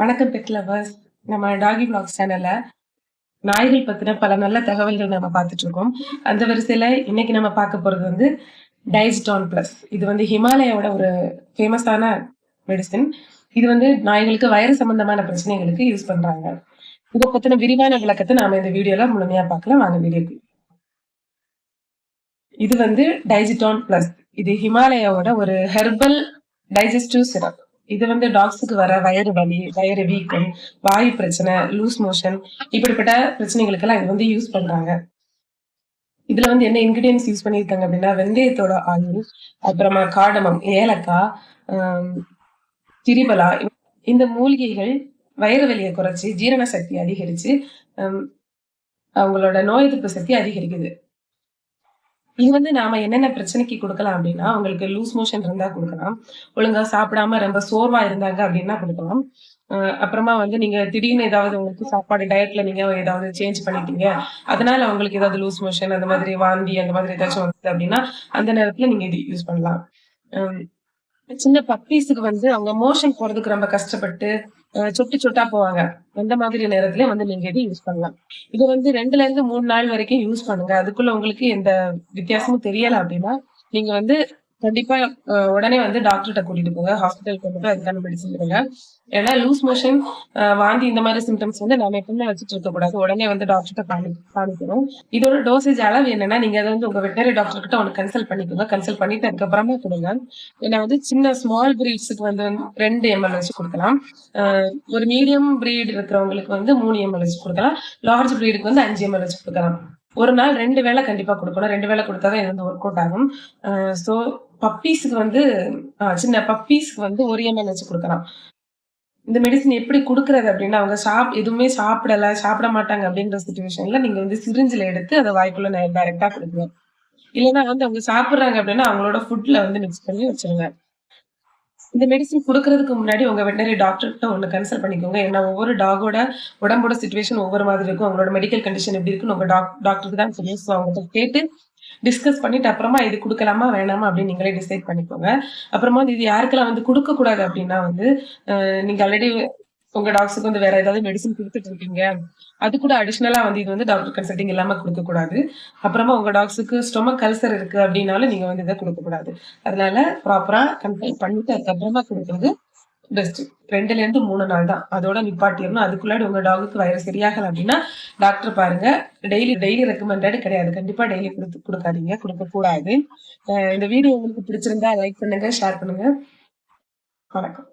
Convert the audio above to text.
வணக்கம் bed lovers நம்ம டாகி vlogs சேனல்ல நாய்கள் பத்தின பல நல்ல தகவல்கள் நம்ம பார்த்துட்டு இருக்கோம். அந்த வரிசையில இன்னைக்கு நம்ம பார்க்க போறது வந்து டைஸ்டான் பிளஸ் இது வந்து ஹிமாலயாவோட ஒரு ஃபேமஸான மெடிசின் இது வந்து நாய்களுக்கு வயிறு சம்பந்தமான பிரச்சனைகளுக்கு யூஸ் பண்றாங்க. இதை பத்தின விரிவான விளக்கத்தை நாம இந்த வீடியோல முழுமையா பார்க்கலாம். வாங்க வீடியோக்கு. இது வந்து டைஜிடான் பிளஸ் இது ஹிமாலயாவோட ஒரு ஹெர்பல் டைஜஸ்டிவ் சிரப் இது வந்து டாக்ஸுக்கு வர வயிறு வலி வயிறு வீக்கம் வாயு பிரச்சனை லூஸ் மோஷன் இப்படிப்பட்ட பிரச்சனைகளுக்கெல்லாம் இது வந்து யூஸ் பண்றாங்க. இதுல வந்து என்ன இன்கிரீடியன்ஸ் யூஸ் பண்ணியிருக்காங்க அப்படின்னா வெந்தயத்தோட ஆயில் அப்புறமா காடமம் ஏலக்காய் திரிபலா இந்த மூலிகைகள் வயிறு வலியை குறைச்சி ஜீரண சக்தி அதிகரிச்சு அவங்களோட நோய் எதிர்ப்பு சக்தி அதிகரிக்குது. இது வந்து நாம என்னென்ன பிரச்சனைக்கு கொடுக்கலாம் அப்படின்னா அவங்களுக்கு லூஸ் மோஷன் இருந்தா கொடுக்கலாம். ஒழுங்கா சாப்பிடாம ரொம்ப சோர்வா இருந்தாங்க அப்படின்னா கொடுக்கலாம். அப்புறமா வந்து நீங்க திடீர்னு ஏதாவது உங்களுக்கு சாப்பாடு டயட்ல நீங்க ஏதாவது சேஞ்ச் பண்ணிட்டீங்க. அதனால அவங்களுக்கு ஏதாவது லூஸ் மோஷன் அந்த மாதிரி வாந்தி அந்த மாதிரி ஏதாச்சும் வந்தது அப்படின்னா அந்த நேரத்துல நீங்க இது யூஸ் பண்ணலாம். ஹம் சின்ன பப்பீஸுக்கு வந்து அவங்க மோஷன் போறதுக்கு ரொம்ப கஷ்டப்பட்டு அஹ் சொட்டு சொட்டா போவாங்க. அந்த மாதிரி நேரத்துல வந்து நீங்க இதை யூஸ் பண்ணலாம். இது வந்து ரெண்டுல இருந்து மூணு நாள் வரைக்கும் யூஸ் பண்ணுங்க. அதுக்குள்ள உங்களுக்கு எந்த வித்தியாசமும் தெரியல அப்படின்னா நீங்க வந்து கண்டிப்பா உடனே வந்து டாக்டர்கிட்ட கூட்டிட்டு போங்க. ஹாஸ்பிட்டல் கொண்டு போய் அதுக்கான மெடிசன் கொடுங்க ஏன்னா லூஸ் மோஷன் வாந்தி இந்த மாதிரி சிம்டம்ஸ் வந்து நாம எப்பவுமே வச்சுட்டு இருக்க கூடாது. உடனே வந்து டாக்டர்கிட்ட காமி காமிக்கணும். இதோட டோசேஜ் அளவு என்னன்னா நீங்க அதை வந்து உங்க வெட்டரி டாக்டர் கிட்ட ஒன்று கன்சல்ட் பண்ணிக்கோங்க. கன்சல்ட் பண்ணிட்டு அதுக்கப்புறமா கொடுங்க. ஏன்னா வந்து சின்ன ஸ்மால் பிரீட்ஸுக்கு வந்து ரெண்டு எம்எல் வச்சு கொடுக்கலாம். ஒரு மீடியம் பிரீட் இருக்கிறவங்களுக்கு வந்து மூணு எம்எல் வச்சு கொடுக்கலாம். லார்ஜ் பிரீடுக்கு வந்து அஞ்சு எம்எல் வச்சு கொடுக்கலாம். ஒரு நாள் ரெண்டு வேளை கண்டிப்பா கொடுக்கணும். ரெண்டு வேளை கொடுத்தாதான் இது வந்து ஒர்க் அவுட் ஆகும். ஸோ பப்பீஸுக்கு வந்து சின்ன பப்பீஸ்க்கு வந்து ஒரு எம்எல் வச்சு கொடுக்கலாம். இந்த மெடிசன் எப்படி கொடுக்கறது அப்படின்னா அவங்க சாப் எதுவுமே சாப்பிடல சாப்பிட மாட்டாங்க அப்படின்ற சுச்சுவேஷன்ல நீங்க வந்து சிரிஞ்சில எடுத்து அதை வாய்க்குள்ள டைரக்டா கொடுக்கணும். இல்லைன்னா வந்து அவங்க சாப்பிடுறாங்க அப்படின்னா அவங்களோட ஃபுட்ல வந்து மிக்ஸ் பண்ணி வச்சிருங்க. இந்த மெடிசன் கொடுக்கறதுக்கு முன்னாடி உங்க வெட்டரி டாக்டர்கிட்ட ஒன்று கன்சல்ட் பண்ணிக்கோங்க. ஏன்னா ஒவ்வொரு டாகோட உடம்போட சுச்சுவேஷன் ஒவ்வொரு மாதிரி இருக்கும். அவங்களோட மெடிக்கல் கண்டிஷன் எப்படி இருக்குன்னு உங்க டாக் டாக்டருக்கு தான் சொல்லுவோம் ஸோ அவங்ககிட்ட கேட்டு டிஸ்கஸ் பண்ணிட்டு அப்புறமா இது கொடுக்கலாமா வேணாமா அப்படின்னு நீங்களே டிசைட் பண்ணிக்கோங்க. அப்புறமா வந்து இது யாருக்கெல்லாம் வந்து கொடுக்க கூடாது அப்படின்னா வந்து நீங்க ஆல்ரெடி உங்க டாக்ஸுக்கு வந்து வேற ஏதாவது மெடிசன் கொடுத்துட்டு இருக்கீங்க அது கூட அடிஷ்னலா வந்து இது வந்து டாக்டர் கன்சல்டிங் இல்லாம கொடுக்க கூடாது. அப்புறமா உங்க டாக்ஸுக்கு ஸ்டொமக் கல்சர் இருக்கு அப்படின்னாலும் நீங்க வந்து இதை கொடுக்க கூடாது. அதனால ப்ராப்பரா கன்சல்ட் பண்ணிட்டு அதுக்கப்புறமா கொடுக்கறது பெஸ்ட் ரெண்டுல இருந்து மூணு நாள் தான். அதோட நிப்பாட்டிடணும். அதுக்குள்ளாடி உங்க டாகுக்கு வைரஸ் சரியாகல அப்படின்னா டாக்டர் பாருங்க டெய்லி டெய்லி ரெக்கமெண்டட் கிடையாது. கண்டிப்பா டெய்லி கொடுத்து கொடுக்காதீங்க. கொடுக்க கூடாது. இந்த வீடியோ உங்களுக்கு பிடிச்சிருந்தா லைக் பண்ணுங்க ஷேர் பண்ணுங்க. வணக்கம்.